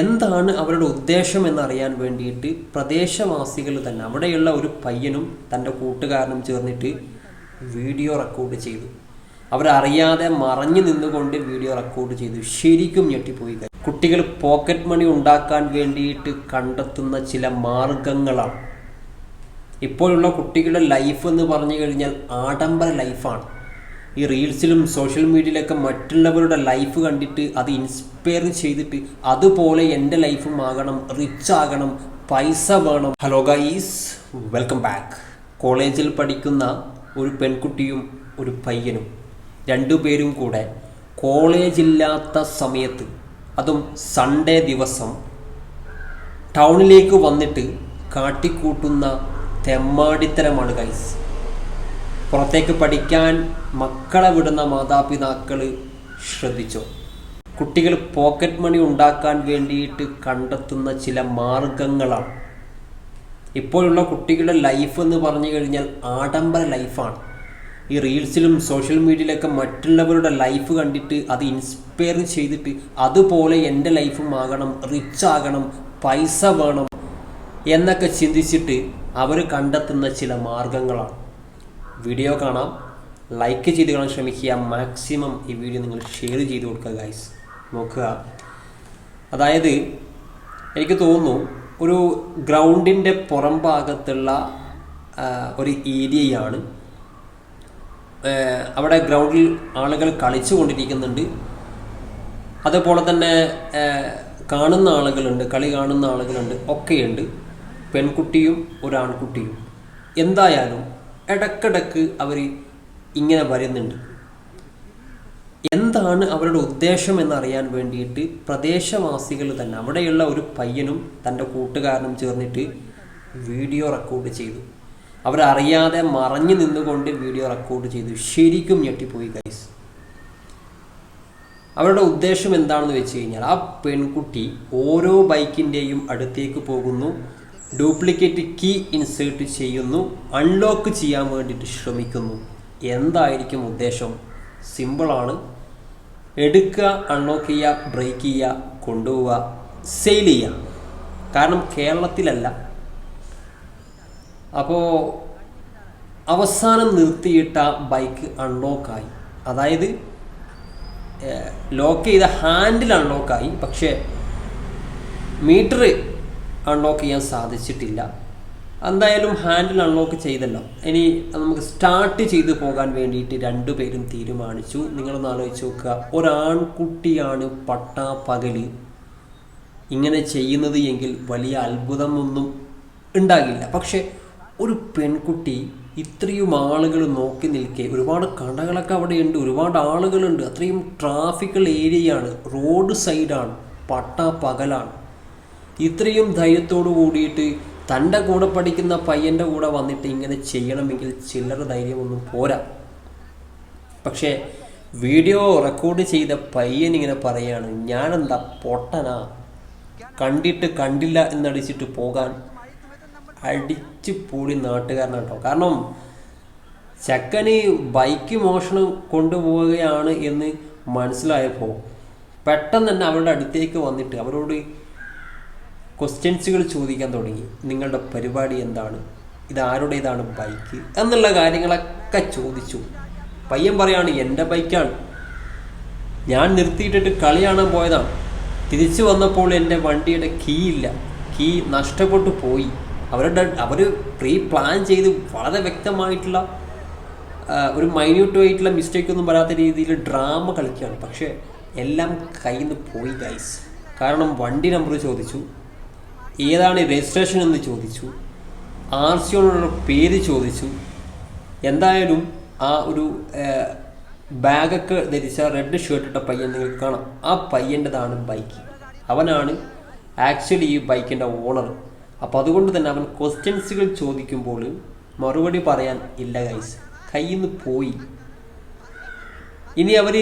എന്താണ് അവരുടെ ഉദ്ദേശം എന്നറിയാൻ വേണ്ടിയിട്ട് പ്രദേശവാസികൾ തന്നെ അവിടെയുള്ള ഒരു പയ്യനും തന്റെ കൂട്ടുകാരനും ചേർന്നിട്ട് വീഡിയോ റെക്കോർഡ് ചെയ്തു. അവരറിയാതെ മറഞ്ഞു നിന്നുകൊണ്ട് വീഡിയോ റെക്കോർഡ് ചെയ്തു. ശരിക്കും ഞെട്ടിപ്പോയി. കുട്ടികൾ പോക്കറ്റ് മണി ഉണ്ടാക്കാൻ വേണ്ടിയിട്ട് കണ്ടെത്തുന്ന ചില മാർഗങ്ങളാണ്. ഇപ്പോഴുള്ള കുട്ടികളുടെ ലൈഫ് എന്ന് പറഞ്ഞു കഴിഞ്ഞാൽ ആഡംബര ലൈഫാണ്. ഈ റീൽസിലും സോഷ്യൽ മീഡിയയിലൊക്കെ മറ്റുള്ളവരുടെ ലൈഫ് കണ്ടിട്ട് അത് ഇൻസ്പയർ ചെയ്തിട്ട് അതുപോലെ എന്റെ ലൈഫും ആകണം റിച്ച് ആകണം പൈസ വേണം. ഹലോ ഗൈസ് വെൽക്കം ബാക്ക് കോളേജിൽ പഠിക്കുന്ന ഒരു പെൺകുട്ടിയും ഒരു പയ്യനും രണ്ടു പേരും കൂടെ കോളേജില്ലാത്ത സമയത്ത് അതും സൺഡേ ദിവസം ടൗണിലേക്ക് വന്നിട്ട് കാട്ടിക്കൂട്ടുന്ന തെമ്മാടിത്തരമാണ് ഗൈസ് പുറത്തേക്ക് പഠിക്കാൻ മക്കളെ വിടുന്ന മാതാപിതാക്കൾ ശ്രദ്ധിച്ചോ? കുട്ടികൾ പോക്കറ്റ് മണി ഉണ്ടാക്കാൻ വേണ്ടിയിട്ട് കണ്ടെത്തുന്ന ചില മാർഗങ്ങളാണ്. ഇപ്പോഴുള്ള കുട്ടികളുടെ ലൈഫ് എന്ന് പറഞ്ഞു കഴിഞ്ഞാൽ ആഡംബര ലൈഫാണ് ഈ റീൽസിലും സോഷ്യൽ മീഡിയയിലൊക്കെ മറ്റുള്ളവരുടെ ലൈഫ് കണ്ടിട്ട് അത് ഇൻസ്പയർ ചെയ്തിട്ട് അതുപോലെ എന്റെ ലൈഫും ആകണം റിച്ച് ആകണം പൈസ വേണം എന്നൊക്കെ ചിന്തിച്ചിട്ട് അവർ കണ്ടെത്തുന്ന ചില മാർഗങ്ങളാണ്. വീഡിയോ കാണാം. ലൈക്ക് ചെയ്ത് കാണാൻ ശ്രമിക്കുക. മാക്സിമം ഈ വീഡിയോ നിങ്ങൾ ഷെയർ ചെയ്ത് കൊടുക്കുക ഗൈസ് നോക്കുക. അതായത് എനിക്ക് തോന്നുന്നു ഒരു ഗ്രൗണ്ടിന്റെ പുറം ഭാഗത്തുള്ള ഒരു ഏരിയയാണ് അവിടെ ഗ്രൗണ്ടിൽ ആളുകൾ കളിച്ചു കൊണ്ടിരിക്കുന്നുണ്ട്. അതുപോലെ തന്നെ കാണുന്ന ആളുകളുണ്ട് കളി കാണുന്ന ആളുകളുണ്ട് ഒക്കെയുണ്ട്. പെൺകുട്ടിയും ഒരാൺകുട്ടിയും. എന്തായാലും ഇടക്കിടക്ക് അവർ ഇങ്ങനെ വരുന്നുണ്ട് എന്താണ് അവരുടെ ഉദ്ദേശം എന്നറിയാൻ വേണ്ടിയിട്ട് പ്രദേശവാസികൾ തന്നെ അവിടെയുള്ള ഒരു പയ്യനും തന്റെ കൂട്ടുകാരനും ചേർന്നിട്ട് വീഡിയോ റെക്കോർഡ് ചെയ്തു. അവരറിയാതെ മറഞ്ഞു നിന്നുകൊണ്ട് വീഡിയോ റെക്കോർഡ് ചെയ്തു. ശരിക്കും ഞെട്ടിപ്പോയി ഗൈസ് അവരുടെ ഉദ്ദേശം എന്താണെന്ന് വെച്ച് കഴിഞ്ഞാൽ ആ പെൺകുട്ടി ഓരോ ബൈക്കിന്റെയും അടുത്തേക്ക് പോകുന്നു. ഡ്യൂപ്ലിക്കേറ്റ് കീ ഇൻസേർട്ട് ചെയ്യുന്നു അൺലോക്ക് ചെയ്യാൻ വേണ്ടിയിട്ട് ശ്രമിക്കുന്നു. എന്തായിരിക്കും ഉദ്ദേശം? സിമ്പിളാണ് എടുക്കുക അൺലോക്ക് ചെയ്യുക ബ്രേക്ക് ചെയ്യുക കൊണ്ടുപോവുക സെയിൽ ചെയ്യുക. കാരണം കേരളത്തിലല്ല. അപ്പോൾ അവസാനം നിർത്തിയിട്ട ബൈക്ക് അൺലോക്കായി അതായത് ലോക്ക് ചെയ്ത ഹാൻഡിൽ അൺലോക്കായി പക്ഷേ മീറ്റർ അൺലോക്ക് ചെയ്യാൻ സാധിച്ചിട്ടില്ല. എന്തായാലും ഹാൻഡിൽ അൺലോക്ക് ചെയ്തല്ലോ. ഇനി നമുക്ക് സ്റ്റാർട്ട് ചെയ്തു പോകാൻ വേണ്ടിയിട്ട് രണ്ടുപേരും തീരുമാനിച്ചു. നിങ്ങളൊന്ന് ആലോചിച്ച് നോക്കുക. ഒരാൺകുട്ടിയാണ് പട്ടാ പകൽ ഇങ്ങനെ ചെയ്യുന്നത് എങ്കിൽ വലിയ അത്ഭുതമൊന്നും ഉണ്ടാകില്ല. പക്ഷേ ഒരു പെൺകുട്ടി ഇത്രയും ആളുകൾ നോക്കി നിൽക്കെ ഒരുപാട് കടകളൊക്കെ അവിടെയുണ്ട് ഒരുപാട് ആളുകളുണ്ട്. അത്രയും ട്രാഫിക്കൽ ഏരിയയാണ് റോഡ് സൈഡാണ് പട്ടാ പകലാണ് ഇത്രയും ധൈര്യത്തോടു കൂടിയിട്ട് തന്റെ കൂടെ പഠിക്കുന്ന പയ്യന്റെ കൂടെ വന്നിട്ട് ഇങ്ങനെ ചെയ്യണമെങ്കിൽ ചില്ലറ ധൈര്യമൊന്നും പോരാ. പക്ഷേ വീഡിയോ റെക്കോർഡ് ചെയ്ത പയ്യൻ ഇങ്ങനെ പറയാണ് ഞാനെന്താ പൊട്ടനാ? കണ്ടിട്ട് കണ്ടില്ല എന്നടിച്ചിട്ട് പോകാൻ അടിച്ചു പൂടി നാട്ടുകാരനാണ് കേട്ടോ കാരണം ചക്കന് ബൈക്ക് മോഷണം കൊണ്ടുപോവുകയാണ് എന്ന് മനസ്സിലായപ്പോൾ പെട്ടെന്ന് തന്നെ അവരുടെ അടുത്തേക്ക് വന്നിട്ട് അവരോട് ക്വസ്റ്റ്യൻസുകൾ ചോദിക്കാൻ തുടങ്ങി. നിങ്ങളുടെ പരിപാടി എന്താണ്? ഇത് ആരുടേതാണ് ബൈക്ക് എന്നുള്ള കാര്യങ്ങളൊക്കെ ചോദിച്ചു. പയ്യൻ പറയാണ് എന്റെ ബൈക്കാണ് ഞാൻ നിർത്തിയിട്ടിട്ട് കളി കാണാൻ പോയതാണ്. തിരിച്ചു വന്നപ്പോൾ എന്റെ വണ്ടിയുടെ കീ ഇല്ല. കീ നഷ്ടപ്പെട്ടു പോയി. അവരുടെ അവർ പ്രീ പ്ലാൻ ചെയ്ത് വളരെ വ്യക്തമായിട്ടുള്ള ഒരു മൈന്യൂട്ട് ആയിട്ടുള്ള മിസ്റ്റേക്ക് ഒന്നും വരാത്ത രീതിയിൽ ഡ്രാമ കളിക്കുകയാണ്. പക്ഷേ എല്ലാം കയ്യിൽ നിന്ന് പോയി ഗൈസ് കാരണം വണ്ടി നമ്പർ ചോദിച്ചു. ഏതാണ് രജിസ്ട്രേഷൻ എന്ന് ചോദിച്ചു? ആർ സി ഓണറുടെ പേര് ചോദിച്ചു. എന്തായാലും ആ ഒരു ബാഗൊക്കെ ധരിച്ച റെഡ് ഷർട്ട് ഇട്ട പയ്യൻ നിങ്ങൾക്ക് കാണാം. ആ പയ്യന്റെതാണ് ബൈക്ക്. അവനാണ് ആക്ച്വലി ഈ ബൈക്കിന്റെ ഓണർ അപ്പോൾ അതുകൊണ്ട് തന്നെ അവൻ ക്വസ്റ്റ്യൻസുകൾ ചോദിക്കുമ്പോൾ മറുപടി പറയാൻ ഇല്ല ഗൈസ് കയ്യിൽ നിന്ന് പോയി. ഇനി അവർ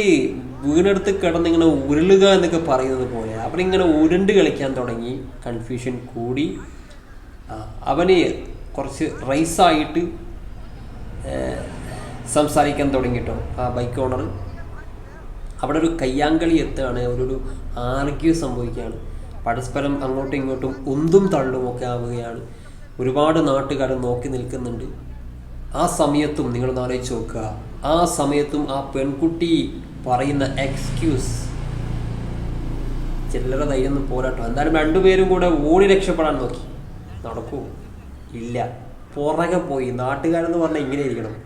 വീണെടുത്ത് കിടന്നിങ്ങനെ ഉരുളുക എന്നൊക്കെ പറയുന്നത് പോലെ അവരിങ്ങനെ ഉരുണ്ട് കളിക്കാൻ തുടങ്ങി. കൺഫ്യൂഷൻ കൂടി. അവന് കുറച്ച് റൈസായിട്ട് സംസാരിക്കാൻ തുടങ്ങിട്ടോ ആ ബൈക്ക് ഓണർ അവിടെ ഒരു കയ്യാങ്കളി എത്തുകയാണ് അവരൊരു ആർഗ്യൂ സംഭവിക്കുകയാണ്. പരസ്പരം അങ്ങോട്ടും ഇങ്ങോട്ടും ഉന്തും തള്ളുമൊക്കെ ആവുകയാണ്. ഒരുപാട് നാട്ടുകാർ നോക്കി നിൽക്കുന്നുണ്ട്. ആ സമയത്തും നിങ്ങൾ ആലോചിച്ച് നോക്കുക. ആ സമയത്തും ആ പെൺകുട്ടി പറയുന്ന എക്സ്ക്യൂസ് ചില്ലറ ധൈര്യമൊന്നും പോരാട്ടോ. എന്തായാലും രണ്ടുപേരും കൂടെ ഓടി രക്ഷപ്പെടാൻ നോക്കി. നടക്കൂ. ഇല്ല. പുറകെ പോയി. നാട്ടുകാരെന്ന് പറഞ്ഞാൽ ഇങ്ങനെ ഇരിക്കണം.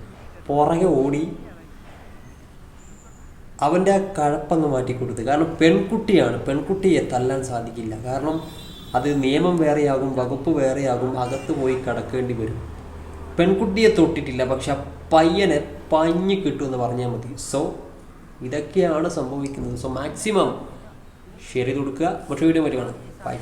പുറകെ ഓടി അവന്റെ ആ കഴപ്പങ്ങ് മാറ്റി കൊടുത്തു. കാരണം പെൺകുട്ടിയാണ്. പെൺകുട്ടിയെ തല്ലാൻ സാധിക്കില്ല. കാരണം അത് നിയമം വേറെയാകും വകുപ്പ് വേറെയാകും അകത്ത് പോയി കടക്കേണ്ടി വരും. പെൺകുട്ടിയെ തൊട്ടിട്ടില്ല പക്ഷെ പയ്യനെ കിട്ടും എന്ന് പറഞ്ഞാൽ മതി. സോ ഇതൊക്കെയാണ് സംഭവിക്കുന്നത്. സോ മാക്സിമം ഷെയർ ചെയ്ത് കൊടുക്കുക. മറ്റൊരു വീഡിയോ വരുവാണ് ബൈ